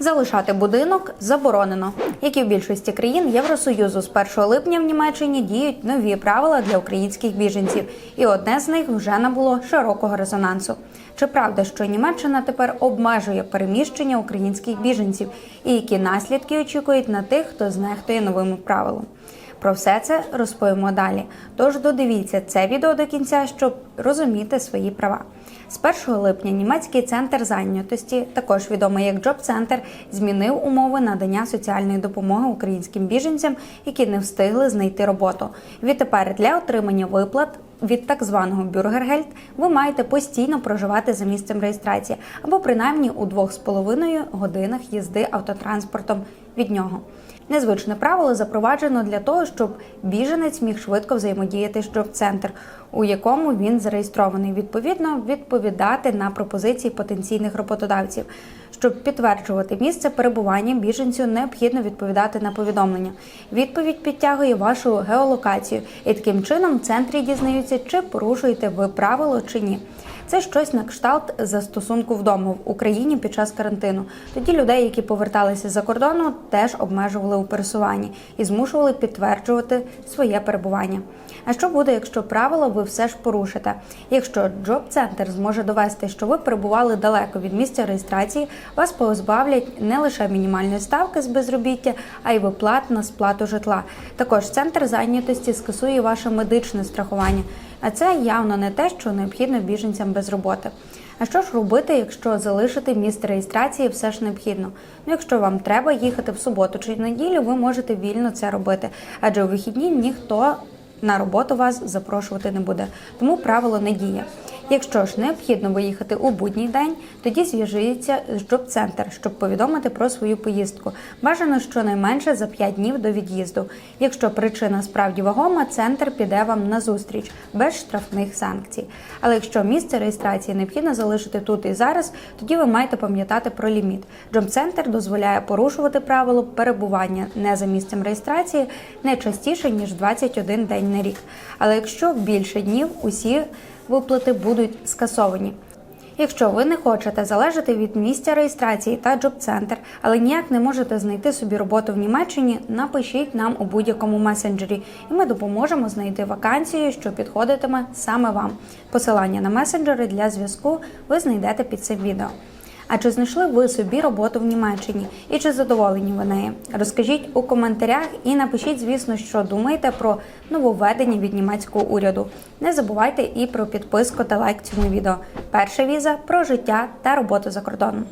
Залишати будинок заборонено. Як і в більшості країн Євросоюзу з 1 липня в Німеччині діють нові правила для українських біженців, і одне з них вже набуло широкого резонансу. Чи правда, що Німеччина тепер обмежує переміщення українських біженців, і які наслідки очікують на тих, хто знехтує новими правилами? Про все це розповімо далі. Тож додивіться це відео до кінця, щоб розуміти свої права. З 1 липня німецький центр зайнятості, також відомий як Джоб Центр, змінив умови надання соціальної допомоги українським біженцям, які не встигли знайти роботу. Відтепер для отримання виплат від так званого бюргергельд ви маєте постійно проживати за місцем реєстрації або принаймні у 2,5 годинах їзди автотранспортом від нього. Незвичне правило запроваджено для того, щоб біженець міг швидко взаємодіяти з джоб-центр, у якому він зареєстрований, відповідно відповідати на пропозиції потенційних роботодавців. Щоб підтверджувати місце перебування біженцю, необхідно відповідати на повідомлення. Відповідь підтягує вашу геолокацію, і таким чином в центрі дізнаються, чи порушуєте ви правило чи ні. Це щось на кшталт застосунку вдома в Україні під час карантину. Тоді людей, які поверталися за кордону, теж обмежували у пересуванні і змушували підтверджувати своє перебування. А що буде, якщо правило ви все ж порушите? Якщо джоб-центр зможе довести, що ви перебували далеко від місця реєстрації, вас позбавлять не лише мінімальної ставки з безробіття, а й виплат на сплату житла. Також центр зайнятості скасує ваше медичне страхування. А це явно не те, що необхідно біженцям роботи. А що ж робити, якщо залишити місце реєстрації все ж необхідно? Ну, якщо вам треба їхати в суботу чи неділю, ви можете вільно це робити, адже у вихідні ніхто на роботу вас запрошувати не буде, тому правило не діє. Якщо ж необхідно виїхати у будній день, тоді зв'яжіться з джоб-центр, щоб повідомити про свою поїздку. Бажано щонайменше за 5 днів до від'їзду. Якщо причина справді вагома, центр піде вам на зустріч без штрафних санкцій. Але якщо місце реєстрації необхідно залишити тут і зараз, тоді ви маєте пам'ятати про ліміт. Джоб-центр дозволяє порушувати правило перебування не за місцем реєстрації не частіше ніж 21 день на рік. Але якщо більше днів, усі виплати будуть скасовані. Якщо ви не хочете залежати від місця реєстрації та джоб-центр, але ніяк не можете знайти собі роботу в Німеччині, напишіть нам у будь-якому месенджері, і ми допоможемо знайти вакансію, що підходитиме саме вам. Посилання на месенджери для зв'язку ви знайдете під цим відео. А чи знайшли ви собі роботу в Німеччині і чи задоволені ви нею? Розкажіть у коментарях і напишіть, звісно, що думаєте про нововведення від німецького уряду. Не забувайте і про підписку та лайк цьому відео. Перша віза про життя та роботу за кордоном.